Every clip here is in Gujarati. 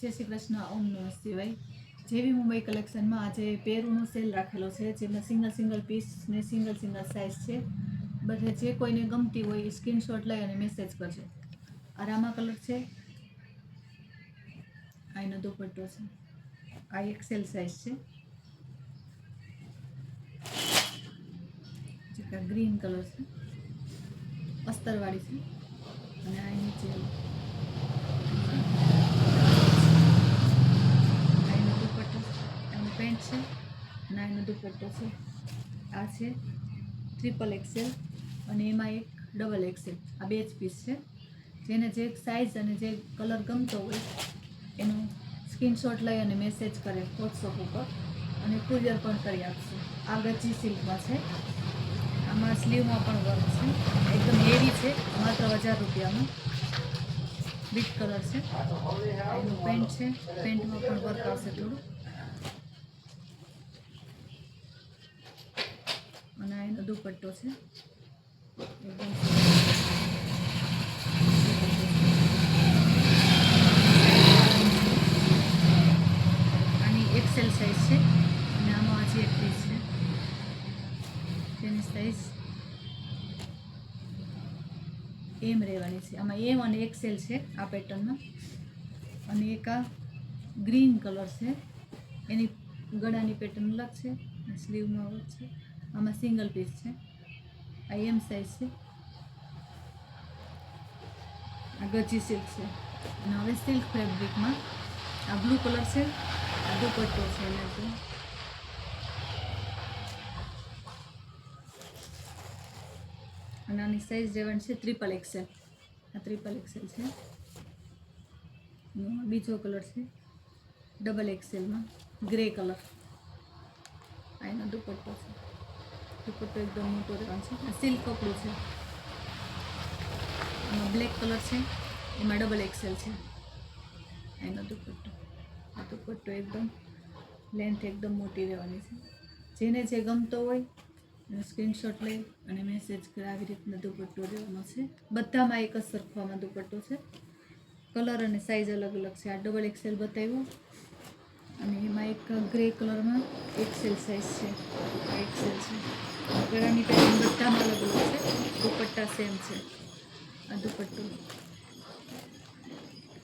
જય શ્રી કૃષ્ણ, ઓમ નમઃ શિવાય. જેવી મુંબઈ કલેક્શનમાં આજે પેરુનો સેલ રાખેલો છે, જેમાં સિંગલ સિંગલ પીસ ને સિંગલ સિંગલ સાઇઝ છે. બધે જે કોઈને ગમતી હોય એ સ્ક્રીનશોટ લઈ અને મેસેજ કરજો. આ રામા કલર છે. આ દુપટ્ટો છે. આ એક્સેલ સાઇઝ છે. ગ્રીન કલર છે. અસ્તરવાળી છે. અને આ નીચે આ એનો દુપટ્ટો એનો પેન્ટ છે અને આ એનો દુપટ્ટો છે. આ છે ટ્રિપલ એક્સેલ અને એમાં એક ડબલ એક્સેલ આ બે જ પીસ છે. જેને જે સાઇઝ અને જે કલર ગમતો હોય, એનો સ્ક્રીનશોટ લઈ અને મેસેજ કરે વોટ્સઅપ ઉપર અને કુરિયર પણ કરી આપશે. આ ગચી સિલ્કમાં છે, આમાં સ્લીવમાં પણ વર્ક છે. એકદમ હેવી છે, માત્ર હજાર રૂપિયામાં. બીટ કલર છે. એનું પેન્ટ છે. પેન્ટમાં પણ વર્ક આવશે થોડું અને આ એનો દુપટ્ટો છે. આની એક્સેલ સાઇઝ છે. અને આમાં હજી એક પીસ છે. તેની સાઇઝ એમ રહેવાની છે. આમાં એમ અને એક્સેલ છે, આ પેટર્નમાં અને એક આ ગ્રીન કલર છે. એની ગળાની પેટર્ન અલગ છે. સ્લીવમાં અલગ છે. આમાં સિંગલ પીસ છે. આ એમ સાઇઝ છે. આ ગજી સિલ્ક છે. અને હવે સિલ્ક ફેબ્રિકમાં આ બ્લુ કલર છે. આ દુપટ્ટો છે એના પર અને આની સાઇઝ રહેવાની છે ત્રિપલ એક્સેલ આ ત્રિપલ એક્સેલ છે. બીજો કલર છે ડબલ એક્સેલમાં ગ્રે કલર આ એનો દુપટ્ટો છે. દુપટ્ટો એકદમ મોટો રહેવાનો છે સિલ્ક કપડું છે. એમાં બ્લેક કલર છે. એમાં ડબલ એક્સેલ છે. એનો દુપટ્ટો. આ દુપટ્ટો એકદમ લેન્થ એકદમ મોટી રહેવાની છે. જેને જે ગમતો હોય, એનો સ્ક્રીનશોટ લઈ અને મેસેજ કરે આવી રીતના દુપટ્ટો રહેવાનો છે. બધામાં એક જ સરખામાં દુપટ્ટો છે. કલર અને સાઇઝ અલગ અલગ છે. આ ડબલ એક્સેલ બતાવ્યો. અને એમાં એક ગ્રે કલરમાં એક્સેલ સાઇઝ છે. એક્સેલ છે. ગળાની પેટર્ન બધામાં અલગ અલગ છે. દુપટ્ટા સેમ છે. આ દુપટ્ટો.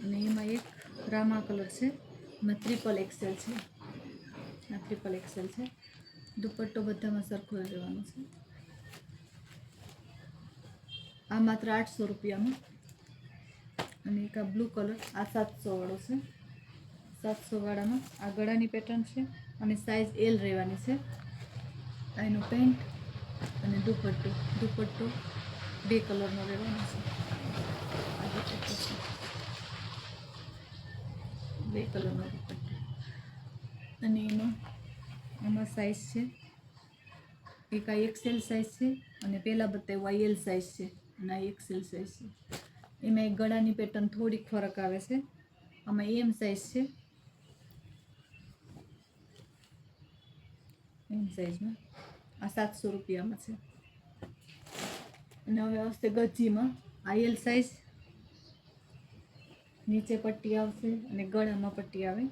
અને એમાં એક રામા કલર છે. એમાં ત્રિપલ એક્સેલ છે. આ ત્રિપલ એક્સેલ છે. દુપટ્ટો બધામાં સરખો રહેવાનો છે. આ માત્ર આઠસો રૂપિયામાં. અને એક આ બ્લુ કલર આ સાતસો વાળો છે. સાતસો વાળામાં આ ગળાની પેટર્ન છે અને સાઇઝ એલ રહેવાની છે. એનો પેન્ટ અને દુપટ્ટો. દુપટ્ટો બે કલરનો રહેવાનો છે. આ બે કલરનો દુપટ્ટો. અને એમાં, આમાં સાઇઝ છે. એક આ એક્સેલ સાઇઝ છે અને પહેલાં બતાવ્યું આ એલ સાઇઝ છે અને આ એક્સેલ સાઇઝ છે. એમાં એક ગળાની પેટર્ન થોડીક ફરક આવે છે. આમાં એમ સાઇઝ છે એમ સાઇઝમાં આ સાતસો રૂપિયામાં છે. અને હવે આવશે ગજીમાં આ એલ સાઇઝ નીચે પટ્ટી આવશે અને ગળામાં પટ્ટી આવે.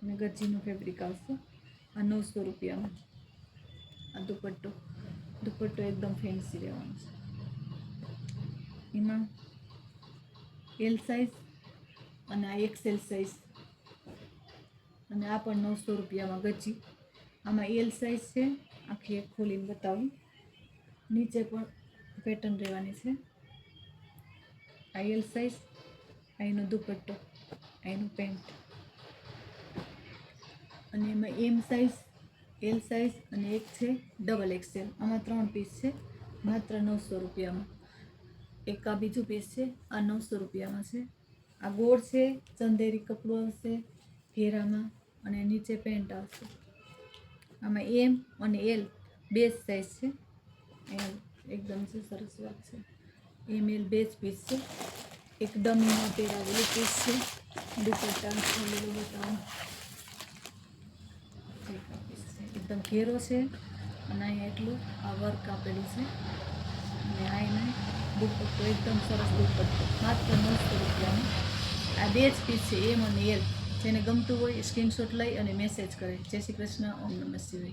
અને ગજીનું ફેબ્રિક આવશે. આ નવસો રૂપિયામાં આ દુપટ્ટો. દુપટ્ટો એકદમ ફેન્સી રહેવાનો છે. એમાં એલ સાઇઝ અને આ એક્સેલ સાઇઝ અને આ પણ નવસો રૂપિયામાં ગજી આમાં એલ સાઇઝ છે. આખી એક ખોલીને બતાવું. નીચે પણ પેટર્ન રહેવાની છે. આ એલ સાઇઝ અહીંનો દુપટ્ટો અહીંનું પેન્ટ અને એમાં એમ સાઇઝ એલ સાઇઝ અને એક છે ડબલ એક્સેલ આમાં ત્રણ પીસ છે. માત્ર નવસો રૂપિયામાં. એક આ બીજું પીસ છે. આ નવસો રૂપિયામાં છે. આ ગોળ છે, ચંદેરી કપડું આવશે, ઘેરામાં અને નીચે પેન્ટ આવશે. આમાં એમ અને એલ બે સાઇઝ છે. એલ એકદમ છે, સરસ વાત છે. એમ એલ બે જ પીસ છે. એક ડમીમાં પહેરાવેલું પીસ છે. દુપટ્ટા ખોલેલું બતાવું. એકદમ ઘેરો છે. અને અહીંયા એટલું આ વર્ક આપેલું છે. અને આ એને દુપટ્ટો, એકદમ સરસ દુપટ્ટો. માત્ર નવસો રૂપિયાનો. આ બે જ પીસ છે એમ અને એલ જેને ગમતું હોય સ્ક્રીનશોટ લઈ અને મેસેજ કરે. જય શ્રી કૃષ્ણ ઓમ નમઃ શિવાય.